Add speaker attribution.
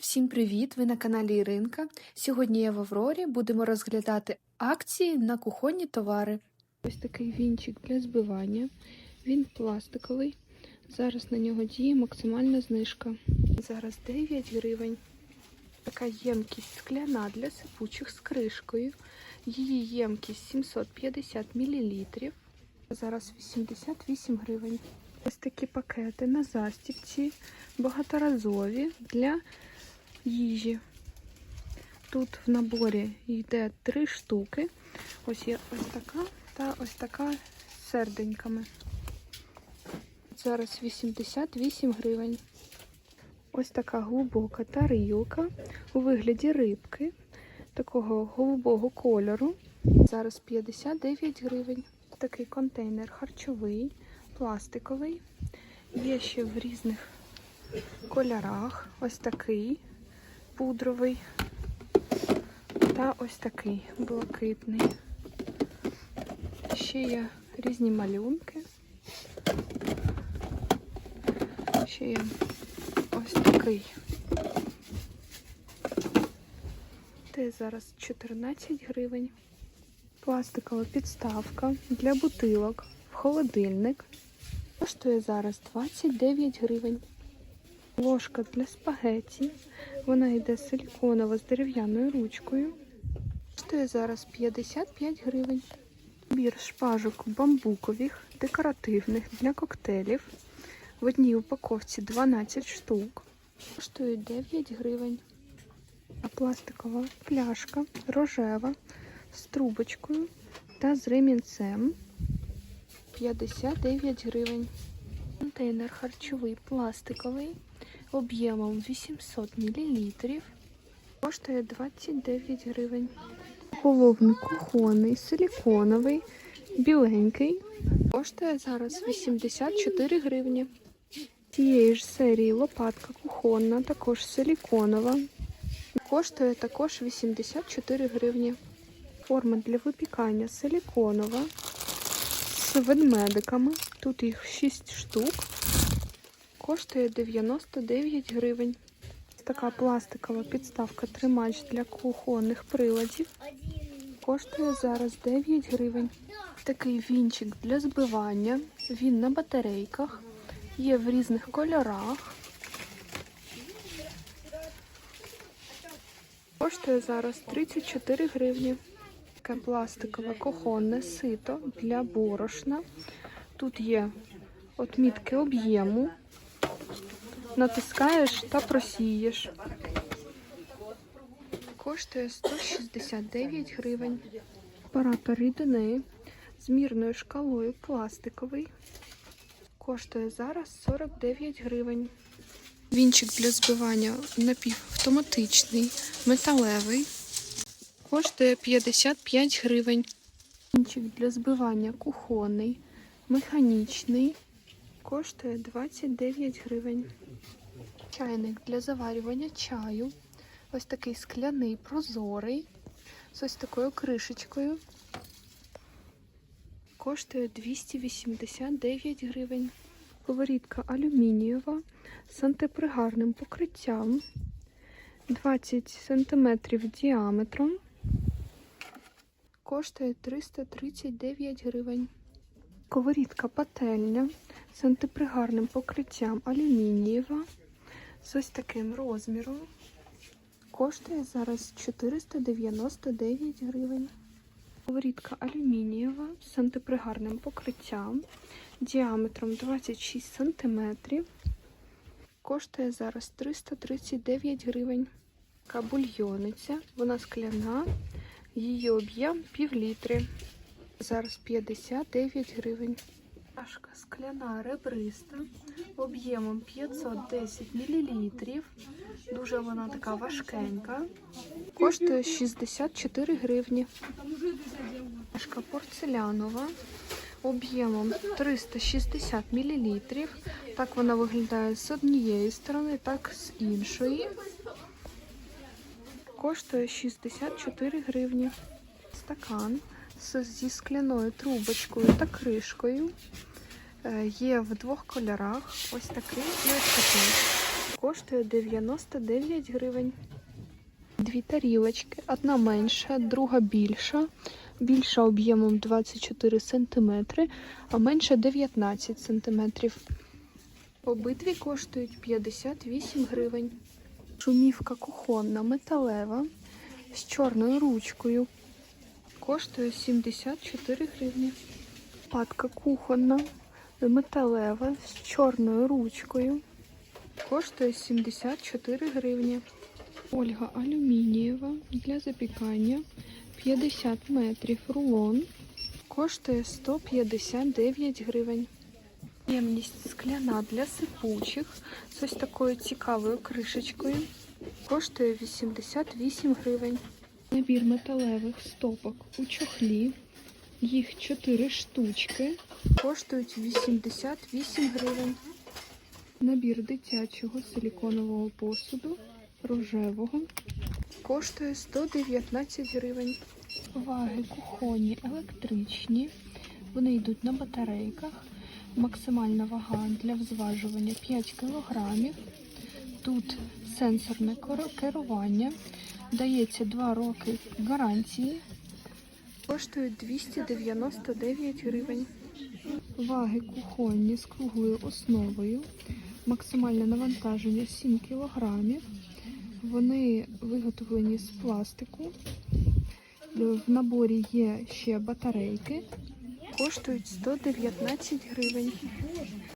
Speaker 1: Всім привіт! Ви на каналі Іринка. Сьогодні я в Аврорі будемо розглядати акції на кухонні товари. Ось такий вінчик для збивання. Він пластиковий. Зараз на нього діє максимальна знижка. Зараз 9 гривень. Така ємкість скляна для сипучих з кришкою. Її ємкість 750 мл. Зараз 88 гривень. Ось такі пакети на застіпці, багаторазові для їжі. Тут в наборі йде три штуки. Ось є ось така та ось така з серденьками. Зараз 88 гривень. Ось така глибока тарілка у вигляді рибки, такого голубого кольору. Зараз 59 гривень. Такий контейнер харчовий, пластиковий. Є ще в різних кольорах. Ось такий пудровий та ось такий блакитний. Ще є різні малюнки. Ще є ось такий. Це зараз 14 гривень. Пластикова підставка для бутилок в холодильник. Коштує зараз 29 гривень. Ложка для спагетті. Вона йде силіконова з дерев'яною ручкою. Коштує зараз 55 гривень. Бір шпажок бамбукових, декоративних для коктейлів. В одній упаковці 12 штук. Коштує 9 гривень. А пластикова пляшка рожева з трубочкою та з ремінцем 59 гривень. Контейнер харчовий пластиковий об'ємом 800 мл. Коштує 29 гривень. Половник кухонний, силіконовий, біленький. Коштує зараз 84 гривні. Цієї ж серії лопатка кухонна, також силіконова. Коштує також 84 гривні. Форма для випікання силіконова з ведмедиками. Тут їх 6 штук. Коштує 99 гривень. Така пластикова підставка тримач для кухонних приладів. Коштує зараз 9 гривень. Такий вінчик для збивання. Він на батарейках. Є в різних кольорах. Коштує зараз 34 гривні. Таке пластикове кухонне сито для борошна. Тут є отмітки об'єму. Натискаєш та просієш. Коштує 169 гривень. Апаратор рідини з мірною шкалою пластиковий. Коштує зараз 49 гривень. Вінчик для збивання напівавтоматичний, металевий. Коштує 55 гривень. Вінчик для збивання кухонний, механічний. Коштує 29 гривень. Чайник для заварювання чаю. Ось такий скляний, прозорий. З ось такою кришечкою. Коштує 289 гривень. Сковорідка алюмінієва з антипригарним покриттям. 20 см діаметром. Коштує 339 гривень. Сковорідка пательня з антипригарним покриттям алюмінієва. З ось таким розміром. Коштує зараз 499 гривень. Сковорідка алюмінієва з антипригарним покриттям діаметром 26 см. Коштує зараз 339 гривень. Така бульйониця, вона скляна, її об'єм пів літри. Зараз 59 гривень. Чашка скляна ребриста об'ємом 510 мл. Дуже вона така важкенька. Коштує 64 гривні. Чашка порцелянова об'ємом 360 мл. Так вона виглядає з однієї сторони, так з іншої. Коштує 64 гривні. Стакан зі скляною трубочкою та кришкою. Е, Є в двох кольорах. Ось такий і ось такий. коштує 99 гривень. Дві тарілочки, одна менша, друга більша. Більша об'ємом 24 см, а менша 19 см. Обидві коштують 58 гривень. Шумівка кухонна металева з чорною ручкою. Коштує 74 гривні. Патка кухонна металева з чорною ручкою. Коштує 74 гривні. Ольга алюмінієва для запікання 50 метрів рулон. Коштує 159 гривень. Ємність скляна для сипучих з ось такою цікавою кришечкою. Коштує 88 гривень. Набір металевих стопок у чохлі. Їх 4 штучки. Коштують 88 гривень. Набір дитячого силіконового посуду рожевого. Коштує 119 гривень. Ваги кухонні електричні. Вони йдуть на батарейках. Максимальна вага для взважування 5 кг. Тут сенсорне керування. Дається 2 роки гарантії. Коштують 299 гривень. Ваги кухонні з круглою основою. Максимальне навантаження 7 кг. Вони виготовлені з пластику. В наборі є ще батарейки. Коштують 119 гривень.